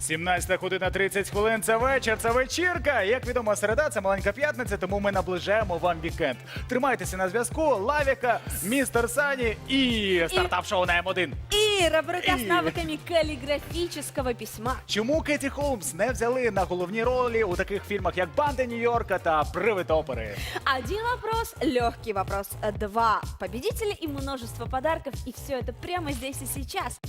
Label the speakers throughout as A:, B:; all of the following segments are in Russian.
A: 17 година 30 хвилин. Це вечір, це вечірка. Як відомо, середа це маленька п'ятниця, тому ми наближаємо вам вікенд. Тримайтеся на зв'язку. Лавіка, містер Сані і стартап-шоу на М1.
B: Ира, рука с
A: И-
B: навыками каллиграфического письма.
A: Чому Кеті Холмс не взяли на головні ролі у таких фільмах, як Банди Нью-Йорка та Привид опери?
B: Один вопрос, легкий вопрос. Два победителя и множество подарков. И все это прямо здесь и сейчас.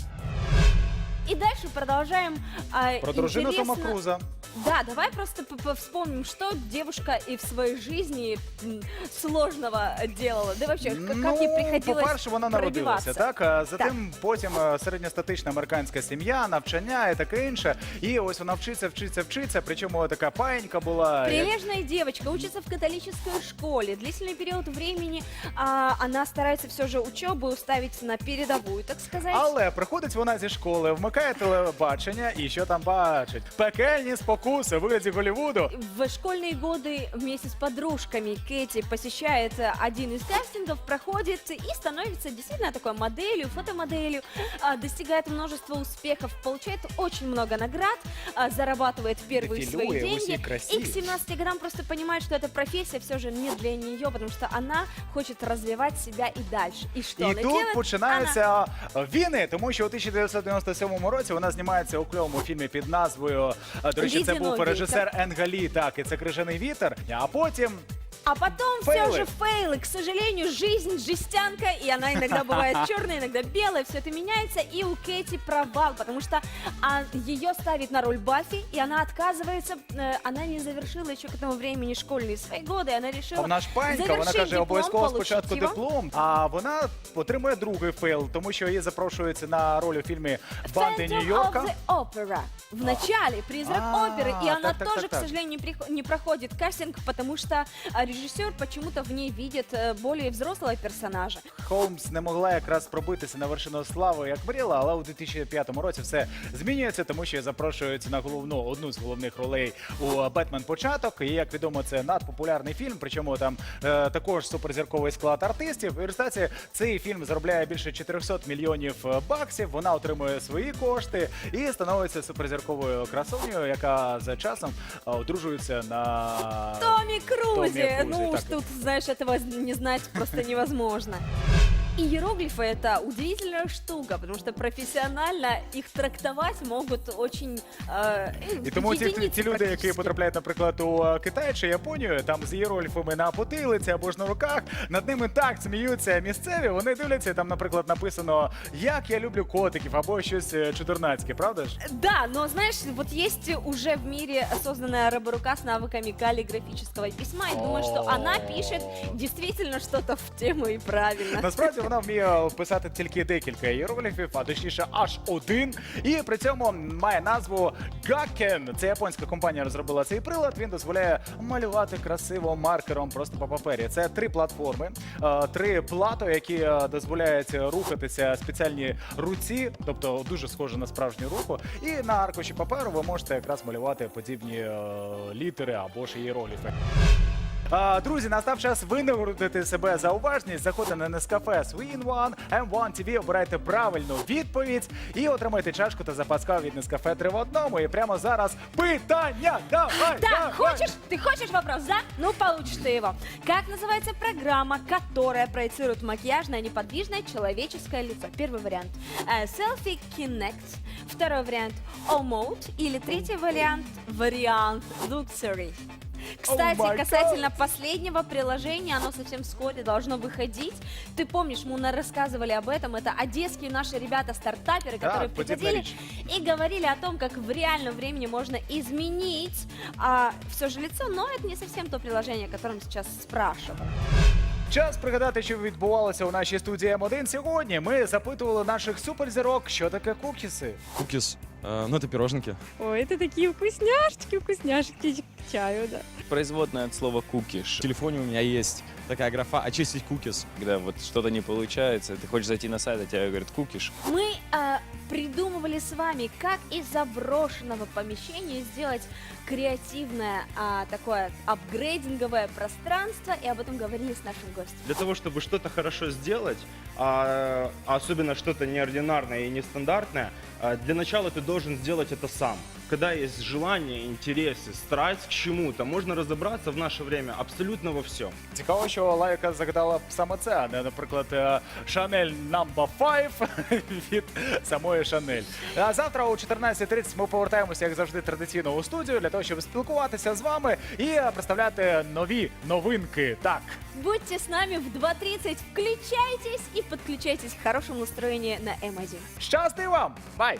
B: И дальше продолжаем. а,
A: Про дружину Тома
B: интересно-
A: Круза.
B: Да, давай просто п- п- вспомним, что девушка и в своей жизни м, сложного делала. Да и вообще, как, как ей приходилось
A: Ну, по-перше, вона народилася,
B: пробиваться.
A: так? А затим потім е, середньостатична американська сім'я, навчання і таке інше. І ось вона вчиться, вчиться, вчиться. Причому така паєнька була. як-
B: Прилежная девочка, учится в католической школе. Длительный период времени а, она старается все же учебу ставить на передовую, так сказать.
A: Але приходить вона зі школи, вмикає телебачення і що там бачить? Пекельні спокуси, вигляді Голлівуду.
B: В школьные годы вместе с подружками Кэти посещает э, один из кастингов, проходит и становится действительно такой моделью, фотомоделью, а, достигает множества успехов, получает очень много наград, а, зарабатывает первые свои
A: Дефилює, усі
B: деньги.
A: красиві.
B: И к 17 годам просто понимает, что эта профессия все же не для нее, потому что она хочет развивать себя и дальше. И что
A: І
B: она
A: тут
B: делает? Она
A: починаються війни, тому що у 1997 році вона знімається у кльовому фільмі під назвою. е, До речі, це був
B: «Ледяной
A: режисер Енгалі, так, і це крижаний вітер. А потім
B: А потом все
A: Фейлы.
B: же фейлы. К сожалению, жизнь жестянка, и она иногда бывает черная, иногда белая, все это меняется. И у Кэти провал, потому что а, ее ставит на роль Баффи, и она отказывается. э, она не завершила еще к этому времени школьные свои годы, и она решила
A: вона ж панька, вона
B: завершить
A: каже,
B: диплом,
A: обов'язково
B: получить
A: спочатку
B: его.
A: диплом, а вона отримує другий фейл, тому що її запрошується на роль у фільмі Банди
B: Phantom
A: Нью-Йорка.
B: of the Opera. В начале призрак
A: А,
B: оперы, и она
A: так, так,
B: тоже,
A: так,
B: к
A: так.
B: сожалению, не, прих- не проходит кастинг, потому что а, режиссер почему-то в ней видит э, более взрослого персонажа.
A: Холмс не могла якраз пробитися на вершину слави, як мріяла, але у 2005 році все змінюється, тому що запрошується на головну одну з головних ролей у Бетмен Початок. І як відомо, це надпопулярний фільм. Причому там е, також суперзірковий склад артистів. В результаті цей фільм заробляє більше 400 мільйонів е, баксів. Вона отримує свої кошти і становиться суперзірковою красунею, яка за часом е, одружується на
B: Томми Крузе.
A: Крузе,
B: ну уж
A: так.
B: тут, знаешь, этого не знать просто невозможно Иероглифы это удивительная штука, потому что профессионально их трактовать могут очень э,
A: І тому ті, ті,
B: единицы
A: ті люди, які
B: практически.
A: потрапляють, наприклад, у е, Китай чи Японію, там з іерольфами на потилиці або ж на руках, над ними так сміються місцеві. Вони дивляться, там, наприклад, написано Як я люблю котиків або щось е, чудернацьке, правда ж?
B: Да, но знаешь, вот есть уже в мире созданная роборука с навыками каллиграфического письма, и думаю, что она пишет действительно что-то в тему и правильно.
A: Насправді вона вміє писати тільки декілька іерогліфів, а точніше аж один. І при цьому має назву Gakken. Це японська компанія розробила цей прилад. Він дозволяє малювати красиво маркером просто по папері. Це три платформи, е, три плато, які е, дозволяють рухатися спеціальні руці, тобто дуже схоже на справжню руку. І на аркуші паперу ви можете якраз малювати подібні е, літери або ж іерогліфи. А, друзі, настав час винагородити себе за уважність. Заходьте на Нескафе Swin One, M1 TV, обирайте правильну відповідь і отримайте чашку та запас кави від Нескафе 3 в одному. І прямо зараз питання. Давай!
B: Да,
A: давай!
B: хочешь? Ты хочешь вопрос, да? Ну, получишь ты его. Как называется программа, которая проецирует макияжное неподвижное человеческое лицо? Первый вариант. Э, Selfie Kinect. Второй вариант. O-Mode. Или третий вариант. Вариант Luxury. Кстати,
A: my God.
B: касательно последнего приложения, оно совсем вскоре должно выходить. Ты помнишь, мы на- рассказывали об этом. Это одесские наши ребята-стартаперы,
A: Да,
B: которые
A: подібна
B: приходили
A: річ.
B: и говорили о том, как в реальном времени можно изменить а, все же лицо, но это не совсем то приложение, о котором сейчас спрашиваю.
A: Час пригадати, що відбувалося у нашій студії М1 сьогодні. Ми запитували наших суперзірок, що таке кукіси.
C: Кукис. Э, ну, это пироженки.
D: Ой, это такие вкусняшечки, вкусняшки к чаю, да.
E: производная от слова
C: В
E: кукиш.
C: телефоне у меня есть такая графа «Очистить кукис».
E: Когда вот что-то не получается, ты хочешь зайти на сайт, а тебе говорят кукиш.
B: Мы а, придумывали с вами, как из заброшенного помещения сделать креативное а, такое апгрейдинговое пространство, и об этом говорили с нашим гостем.
F: Для того, чтобы что-то хорошо сделать, а, особенно что-то неординарное и нестандартное, а, для начала ты должен сделать это сам Когда есть желание, интерес, и страсть к чему-то, можно разобраться в наше время абсолютно во всем.
A: Цікаво, що Лайка загадала саме це, а не, наприклад, е, Chanel No. 5 від самої Chanel. А завтра о 14.30 ми повертаємося, як завжди, традиційно у студію для того, щоб спілкуватися з вами і е, представляти нові новинки. Так.
B: Будьте с нами в 2.30, включайтесь и подключайтесь к хорошему настроению на М1.
A: Щасти вам! Бай!